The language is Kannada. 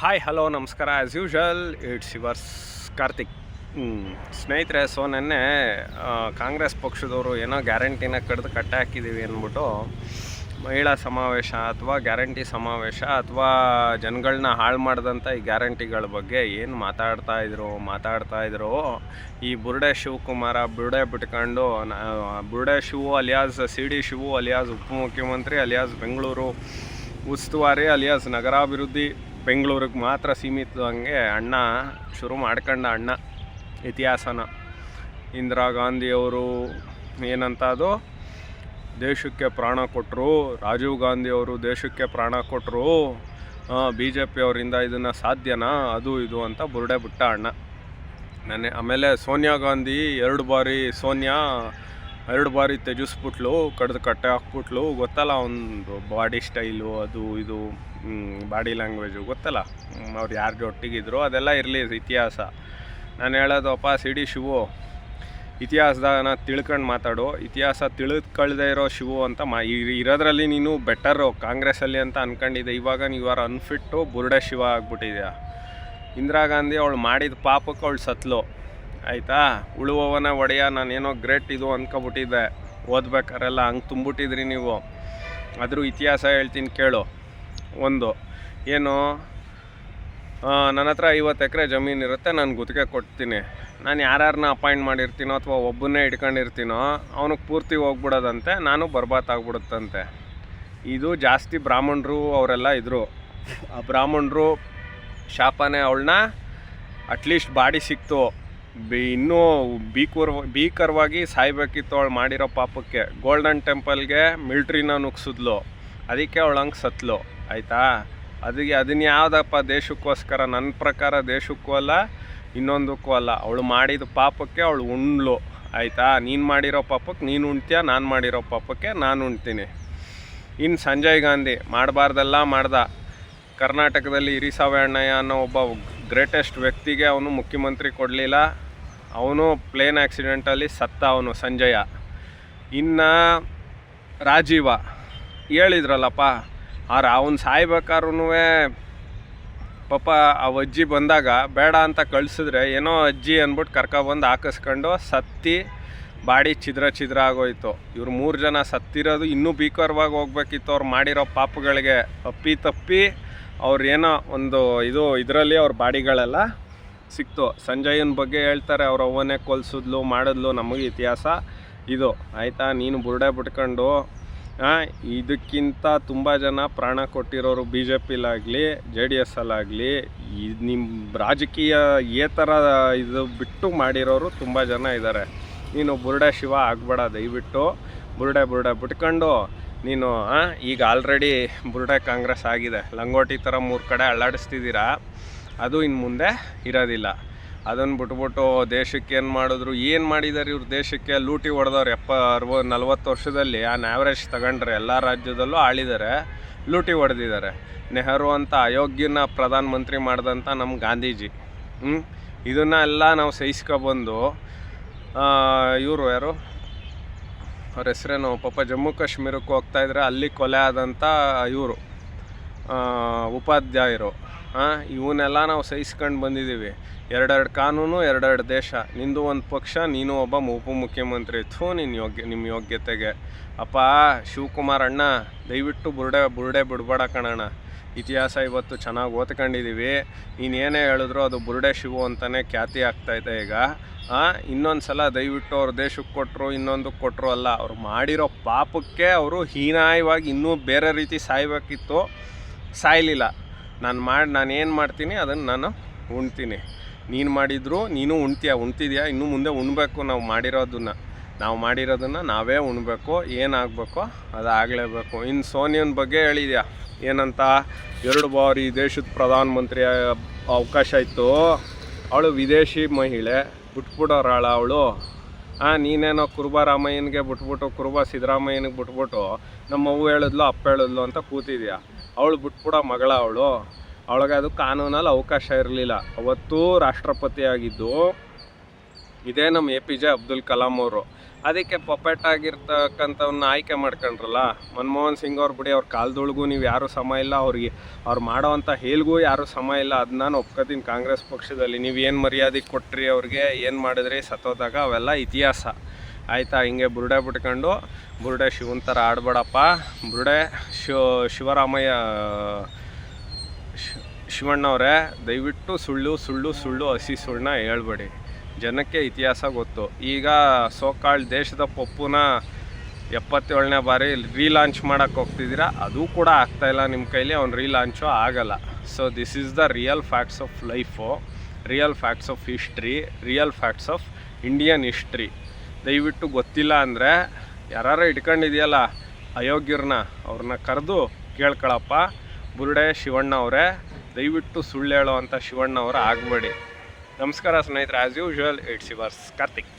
ಹಾಯ್ ಹಲೋ ನಮಸ್ಕಾರ as usual it's yours Karthik. ಸ್ನೇಹಿತರೆ ಸೊ ನೆನ್ನೆ ಕಾಂಗ್ರೆಸ್ ಪಕ್ಷದವರು ಏನೋ ಗ್ಯಾರಂಟಿನ ಕಡ್ದು ಕಟ್ಟೆ ಹಾಕಿದ್ದೀವಿ ಅಂದ್ಬಿಟ್ಟು ಮಹಿಳಾ ಸಮಾವೇಶ ಅಥವಾ ಗ್ಯಾರಂಟಿ ಸಮಾವೇಶ ಅಥವಾ ಜನಗಳನ್ನ ಹಾಳು ಮಾಡಿದಂಥ ಈ ಗ್ಯಾರಂಟಿಗಳ ಬಗ್ಗೆ ಏನು ಮಾತಾಡ್ತಾ ಇದ್ರು ಮಾತಾಡ್ತಾ ಇದ್ರು, ಈ ಬುರುಡೆ ಶಿವಕುಮಾರ ಬುರುಡೆ ಬಿಟ್ಕೊಂಡು ಬುರುಡೆ Shivu alias, C D Shivu alias ಉಪಮುಖ್ಯಮಂತ್ರಿ ಅಲಿಯಾಸ್ ಬೆಂಗಳೂರು, ಉಸ್ತುವಾರಿ ಅಲಿಯಾಸ್ ನಗರಾಭಿವೃದ್ಧಿ ಬೆಂಗಳೂರಿಗೆ ಮಾತ್ರ ಸೀಮಿತದಂಗೆ ಅಣ್ಣ, ಶುರು ಮಾಡ್ಕೊಂಡ ಅಣ್ಣ ಇತಿಹಾಸನ. ಇಂದಿರಾ ಗಾಂಧಿಯವರು ಏನಂತ ಅದು ದೇಶಕ್ಕೆ ಪ್ರಾಣ ಕೊಟ್ಟರು ರಾಜೀವ್ ಗಾಂಧಿಯವರು ದೇಶಕ್ಕೆ ಪ್ರಾಣ ಕೊಟ್ಟರು ಬಿ ಜೆ ಪಿಯವರಿಂದ ಇದನ್ನು ಸಾಧ್ಯನಾ, ಅದು ಇದು ಅಂತ ಬುರುಡೆ ಬಿಟ್ಟ ಅಣ್ಣ. ನಾನೇ ಆಮೇಲೆ ಸೋನಿಯಾ ಗಾಂಧಿ ಎರಡು ಬಾರಿ ಸೋನಿಯಾ ಎರಡು ಬಾರಿ ತೆಜಿಸ್ಬಿಟ್ಲು ಕಡ್ದು ಕಟ್ಟೆ ಹಾಕ್ಬಿಟ್ಲು. ಗೊತ್ತಲ್ಲ, ಒಂದು ಬಾಡಿ ಸ್ಟೈಲು ಅದು ಇದು ಬಾಡಿ ಲ್ಯಾಂಗ್ವೇಜು ಗೊತ್ತಲ್ಲ? ಅವ್ರು ಯಾರು ಜೊಟ್ಟಿಗಿದ್ರು ಅದೆಲ್ಲ ಇರಲಿ ಇತಿಹಾಸ. ನಾನು ಹೇಳೋದಪ್ಪ ಸಿ ಡಿ ಶಿವು. ಇತಿಹಾಸದಾಗ ತಿಳ್ಕೊಂಡು ಮಾತಾಡು. ಇತಿಹಾಸ ತಿಳಿದುಕೊಳ್ಳದೆ ಇರೋ ಶಿವು ಅಂತ ಮಾ ಇರೋದ್ರಲ್ಲಿ ನೀನು ಬೆಟರು ಕಾಂಗ್ರೆಸ್ಸಲ್ಲಿ ಅಂತ ಅಂದ್ಕೊಂಡಿದ್ದೆ ಇವಾಗ ನೀವು ಆರ್ ಅನ್ಫಿಟ್ಟು ಬುರುಡೆ ಶಿವ ಆಗ್ಬಿಟ್ಟಿದ್ಯಾ? ಇಂದಿರಾ ಗಾಂಧಿ ಅವಳು ಮಾಡಿದ ಪಾಪಕ್ಕೆ ಅವಳು ಸತ್ಲು. ಆಯಿತಾ? ಉಳುವವನ ಒಡೆಯ, ನಾನೇನೋ ಗ್ರೇಟ್ ಇದು ಅಂದ್ಕೊಬಿಟ್ಟಿದ್ದೆ ಓದ್ಬೇಕಾರೆಲ್ಲ ಹಂಗೆ ತುಂಬಿಟ್ಟಿದ್ರಿ ನೀವು. ಅದ್ರ ಇತಿಹಾಸ ಹೇಳ್ತೀನಿ ಕೇಳು. ಒಂದು, ಏನು ನನ್ನ ಹತ್ರ ಐವತ್ತು ಎಕರೆ ಜಮೀನು ಇರುತ್ತೆ, ನಾನು ಗುತ್ತಿಗೆ ಕೊಡ್ತೀನಿ. ನಾನು ಯಾರ್ಯಾರನ್ನ ಅಪಾಯಿಂಟ್ ಮಾಡಿರ್ತೀನೋ ಅಥವಾ ಒಬ್ಬನ್ನೇ ಇಟ್ಕೊಂಡಿರ್ತೀನೋ ಅವನಿಗೆ ಪೂರ್ತಿ ಹೋಗ್ಬಿಡೋದಂತೆ, ನಾನು ಬರ್ಬಾತ್ ಆಗ್ಬಿಡುತ್ತಂತೆ ಇದು ಜಾಸ್ತಿ ಬ್ರಾಹ್ಮಣರು ಅವರೆಲ್ಲ ಇದ್ದರು ಆ ಬ್ರಾಹ್ಮಣರು ಶಾಪನೇ ಅವಳನ್ನ ಅಟ್ಲೀಸ್ಟ್ ಬಾಡಿ ಸಿಕ್ತು. ಬಿ, ಇನ್ನೂ ಭೀಕರ್ ಭೀಕರವಾಗಿ ಸಾಯ್ಬೇಕಿತ್ತು ಅವಳು ಮಾಡಿರೋ ಪಾಪಕ್ಕೆ. ಗೋಲ್ಡನ್ ಟೆಂಪಲ್ಗೆ ಮಿಲ್ಟ್ರಿನ ನುಗ್ಸಿದ್ಲು. ಅದಕ್ಕೆ ಅವಳು ಹಂಗೆ ಸತ್ಲು. ಆಯಿತಾ? ಅದಕ್ಕೆ ಅದನ್ನ ಯಾವುದಪ್ಪ ದೇಶಕ್ಕೋಸ್ಕರ? ನನ್ನ ಪ್ರಕಾರ ದೇಶಕ್ಕೂ ಅಲ್ಲ, ಇನ್ನೊಂದಕ್ಕೂ ಅಲ್ಲ. ಅವಳು ಮಾಡಿದ ಪಾಪಕ್ಕೆ ಅವಳು ಉಣ್ಲು. ಆಯಿತಾ? ನೀನು ಮಾಡಿರೋ ಪಾಪಕ್ಕೆ ನೀನು ಉಣ್ತೀಯ, ನಾನು ಮಾಡಿರೋ ಪಾಪಕ್ಕೆ ನಾನು ಉಣ್ತೀನಿ. ಇನ್ನು ಸಂಜಯ್ ಗಾಂಧಿ, ಮಾಡಬಾರ್ದೆಲ್ಲ ಮಾಡ್ದ. ಕರ್ನಾಟಕದಲ್ಲಿ ಇರಿಸಾವೆ ಅಣ್ಣಯ್ಯ ಅನ್ನೋ ಒಬ್ಬ ಗ್ರೇಟೆಸ್ಟ್ ವ್ಯಕ್ತಿಗೆ ಅವನು ಮುಖ್ಯಮಂತ್ರಿ ಕೊಡಲಿಲ್ಲ. ಅವನು ಪ್ಲೇನ್ ಆ್ಯಕ್ಸಿಡೆಂಟಲ್ಲಿ ಸತ್ತ ಅವನು ಸಂಜಯ. ಇನ್ನು ರಾಜೀವ ಹೇಳಿದ್ರಲ್ಲಪ್ಪ ಆ ಅವನು ಸಾಯ್ಬೇಕಾದ್ರೂ ಪಾಪ ಆ ಅಜ್ಜಿ ಬಂದಾಗ ಬೇಡ ಅಂತ ಕಳಿಸಿದ್ರೆ ಏನೋ ಅಜ್ಜಿ ಅಂದ್ಬಿಟ್ಟು ಕರ್ಕೊಬಂದು ಹಾಕಿಸ್ಕೊಂಡು ಸತ್ತಿ ಬಾಡಿ ಛಿದ್ರ ಛಿದ್ರ ಆಗೋಯ್ತು. ಇವ್ರು ಮೂರು ಜನ ಸತ್ತಿರೋದು ಇನ್ನೂ ಭೀಕರವಾಗಿ ಹೋಗ್ಬೇಕಿತ್ತು. ಅವ್ರು ಮಾಡಿರೋ ಪಾಪಗಳಿಗೆ ಅಪ್ಪಿ ತಪ್ಪಿ ಅವ್ರು ಏನೋ ಒಂದು ಇದು ಇದರಲ್ಲಿ ಅವ್ರ ಬಾಡಿಗಳೆಲ್ಲ ಸಿಕ್ತು. ಸಂಜಯನ ಬಗ್ಗೆ ಹೇಳ್ತಾರೆ, ಅವ್ರ ಅವ್ವನೇ ಕೊಲ್ಸಿದ್ಲು, ಮಾಡಿದ್ಲು, ನಮಗೆ ಇತಿಹಾಸ ಇದು. ಆಯಿತಾ? ನೀನು ಬುರುಡೆ ಬಿಟ್ಕೊಂಡು ಇದಕ್ಕಿಂತ ತುಂಬ ಜನ ಪ್ರಾಣ ಕೊಟ್ಟಿರೋರು ಬಿ ಜೆ ಪಿಲಾಗಲಿ ಜೆ ಡಿ ಎಸ್ ಅಲ್ಲಾಗಲಿ ಇದು ನಿಮ್ಮ ರಾಜಕೀಯ ಥರ ಇದು ಬಿಟ್ಟು ಮಾಡಿರೋರು ತುಂಬ ಜನ ಇದ್ದಾರೆ ನೀನು ಬುರುಡೆ ಶಿವ ಆಗಬೇಡ ದಯವಿಟ್ಟು, ಬುರುಡೆ ಬುರುಡೆ ಬಿಟ್ಕೊಂಡು ನೀನು ಈಗ ಆಲ್ರೆಡಿ ಬುರುಡೆ ಕಾಂಗ್ರೆಸ್ ಆಗಿದೆ. ಲಂಗೋಟಿ ಥರ ಮೂರು ಕಡೆ ಅಲ್ಲಾಡಿಸ್ತಿದ್ದೀರಾ ಅದು ಇನ್ನು ಮುಂದೆ ಇರೋದಿಲ್ಲ. ಅದನ್ನು ಬಿಟ್ಬಿಟ್ಟು ದೇಶಕ್ಕೆ ಏನು ಮಾಡಿದ್ರು? ಏನು ಮಾಡಿದ್ದಾರೆ ಇವ್ರು ದೇಶಕ್ಕೆ? ಲೂಟಿ ಹೊಡೆದವ್ರು ಎಪ್ಪ ಅರ್ವ ನಲ್ವತ್ತು ವರ್ಷದಲ್ಲಿ ಆ ಆ್ಯಾವ್ರೇಜ್ ತಗೊಂಡ್ರೆ ಎಲ್ಲ ರಾಜ್ಯದಲ್ಲೂ ಆಳಿದ್ದಾರೆ ಲೂಟಿ ಹೊಡೆದಿದ್ದಾರೆ ನೆಹರು ಅಂತ ಅಯೋಗ್ಯನ ಪ್ರಧಾನಮಂತ್ರಿ ಮಾಡಿದಂಥ ನಮ್ಮ ಗಾಂಧೀಜಿ. ಹ್ಞೂ ಇದನ್ನ ಎಲ್ಲ ನಾವು ಸಹಿಸ್ಕೊಬಂದು ಇವರು ಯಾರು? ಅವ್ರ ಹೆಸ್ರೇನು ಪಾಪ ಜಮ್ಮು ಕಾಶ್ಮೀರಕ್ಕೆ ಹೋಗ್ತಾ ಇದ್ರೆ ಅಲ್ಲಿ ಕೊಲೆ ಆದಂಥ ಇವರು ಉಪಾಧ್ಯಾಯರು. ಹಾಂ ಇವನ್ನೆಲ್ಲ ನಾವು ಸಹಿಸ್ಕೊಂಡು ಬಂದಿದ್ದೀವಿ ಎರಡೆರಡು ಕಾನೂನು, ಎರಡೆರಡು ದೇಶ. ನಿಂದು ಒಂದು ಪಕ್ಷ, ನೀನು ಒಬ್ಬ ಉಪಮುಖ್ಯಮಂತ್ರಿ. ಇತ್ತು ನಿನ್ನ ಯೋಗ್ಯ ನಿಮ್ಮ ಯೋಗ್ಯತೆಗೆ. ಅಪ್ಪ ಶಿವಕುಮಾರ್ ಅಣ್ಣ ದಯವಿಟ್ಟು ಬುರುಡೆ ಬುರುಡೆ ಬಿಡಬೇಡ ಕಣಣ್ಣ. ಇತಿಹಾಸ ಇವತ್ತು ಚೆನ್ನಾಗಿ ಓದ್ಕೊಂಡಿದ್ದೀವಿ ನೀನು ಏನೇ ಹೇಳಿದ್ರು ಅದು ಬುರುಡೆ ಶಿವು ಅಂತಲೇ ಖ್ಯಾತಿ ಆಗ್ತಾಯಿದೆ ಈಗ. ಇನ್ನೊಂದು ಸಲ ದಯವಿಟ್ಟು ಅವ್ರ ದೇಶಕ್ಕೆ ಕೊಟ್ಟರು ಇನ್ನೊಂದಕ್ಕೆ ಕೊಟ್ಟರು ಅಲ್ಲ, ಅವ್ರು ಮಾಡಿರೋ ಪಾಪಕ್ಕೆ ಅವರು ಹೀನಾಯವಾಗಿ ಇನ್ನೂ ಬೇರೆ ರೀತಿ ಸಾಯ್ಬೇಕಿತ್ತು. ಸಾಯಲಿಲ್ಲ. ನಾನು ಮಾಡಿ, ನಾನು ಏನು ಮಾಡ್ತೀನಿ ಅದನ್ನು ನಾನು ಉಣ್ತೀನಿ. ನೀನು ಮಾಡಿದ್ರು ನೀನು ಉಣ್ತೀಯ, ಉಣ್ತಿದ್ಯಾ? ಇನ್ನು ಮುಂದೆ ಉಣ್ಬೇಕು ನಾವು ಮಾಡಿರೋದನ್ನು. ನಾವು ಮಾಡಿರೋದನ್ನು ನಾವೇ ಉಣ್ಬೇಕು, ಏನಾಗಬೇಕು ಅದು ಆಗಲೇಬೇಕು ಇನ್ನು ಸೋನಿಯನ್ ಬಗ್ಗೆ ಹೇಳಿದ್ಯಾ? ಏನಂತ, ಎರಡು ಬಾರಿ ದೇಶದ ಪ್ರಧಾನ ಮಂತ್ರಿ ಅವಕಾಶ ಇತ್ತು. ಅವಳು ವಿದೇಶಿ ಮಹಿಳೆ, ಬಿಟ್ಬಿಡೋರಾಳ ಅವಳು. ಹಾಂ ನೀನೇನೋ ಕುರುಬ ರಾಮಯ್ಯನಿಗೆ ಬಿಟ್ಬಿಟ್ಟು, ಕುರುಬ ಸಿದ್ದರಾಮಯ್ಯನಿಗೆ ಬಿಟ್ಬಿಟ್ಟು ನಮ್ಮ ಅವ್ವ ಹೇಳಿದ್ಲು, ಅಪ್ಪ ಹೇಳಿದ್ಲು ಅಂತ ಕೂತಿದ್ಯಾ? ಅವಳು ಬಿಟ್ಬಿಡೋ ಮಗಳ ಅವಳು. ಅವಳಿಗೆ ಅದು ಕಾನೂನಲ್ಲಿ ಅವಕಾಶ ಇರಲಿಲ್ಲ. ಅವತ್ತು ರಾಷ್ಟ್ರಪತಿ ಆಗಿದ್ದು ಇದೇ ನಮ್ಮ A P J Abdul Kalam ಅವರು. ಅದಕ್ಕೆ ಪಪೆಟ್ ಆಗಿರ್ತಕ್ಕಂಥವನ್ನ ಆಯ್ಕೆ ಮಾಡ್ಕೊಂಡ್ರಲ್ಲ, ಮನಮೋಹನ್ ಸಿಂಗ್ ಅವ್ರು ಬಿಡಿ, ಅವ್ರ ಕಾಲ್ದೊಳಗೂ ನೀವು ಯಾರೂ ಸಮ ಇಲ್ಲ, ಅವ್ರಿಗೆ, ಅವ್ರು ಮಾಡೋವಂಥ ಹೇಲ್ಗೂ ಯಾರೂ ಸಮ ಇಲ್ಲ ಅದನ್ನ ನಾನು ಒಪ್ಕೋತೀನಿ ಕಾಂಗ್ರೆಸ್ ಪಕ್ಷದಲ್ಲಿ. ನೀವು ಏನು ಮರ್ಯಾದೆ ಕೊಟ್ರಿ ಅವ್ರಿಗೆ, ಏನು ಮಾಡಿದ್ರಿ ಸತ್ತೋದಾಗ ಅವೆಲ್ಲ ಇತಿಹಾಸ. ಆಯಿತಾ? ಹಿಂಗೆ ಬುರುಡೆ ಬಿಟ್ಕೊಂಡು, ಬುರುಡೆ ಶಿವನ್ ಥರ ಆಡಬೇಡಪ್ಪ. ಬುರುಡೆ ಶಿವ ಶಿವರಾಮಯ್ಯ ಶಿವಣ್ಣವರೇ, ದಯವಿಟ್ಟು ಸುಳ್ಳು ಸುಳ್ಳು ಸುಳ್ಳು, ಹಸಿ ಸುಳ್ಳನ್ನ ಹೇಳ್ಬೇಡಿ. ಜನಕ್ಕೆ ಇತಿಹಾಸ ಗೊತ್ತು. ಈಗ ಸೋಕಾಳ್ ದೇಶದ ಪಪ್ಪುನ ಎಪ್ಪತ್ತೇಳನೇ ಬಾರಿ ರೀಲಾಂಚ್ ಮಾಡೋಕ್ಕೆ ಹೋಗ್ತಿದ್ದೀರಾ? ಅದು ಕೂಡ ಆಗ್ತಾಯಿಲ್ಲ ನಿಮ್ಮ ಕೈಲಿ, ಅವ್ನು ರೀಲಾಂಚು ಆಗಲ್ಲ. So this is the real facts of life real facts of history real facts of Indian history ದಯವಿಟ್ಟು ಗೊತ್ತಿಲ್ಲ ಅಂದರೆ ಯಾರು ಇಟ್ಕೊಂಡಿದೆಯಲ್ಲ ಅಯೋಗ್ಯರನ್ನ, ಅವ್ರನ್ನ ಕರೆದು ಕೇಳ್ಕೊಳಪ್ಪ. ಬುರುಡೆ ಶಿವಣ್ಣ ಅವರೇ ದಯವಿಟ್ಟು ಸುಳ್ಳು ಹೇಳೋ ಅಂತ ಶಿವಣ್ಣ ಅವರ ಆಗಬೇಡಿ. ನಮಸ್ಕಾರ ಸ್ನೇಹಿತರೆ as usual it's yours Karthik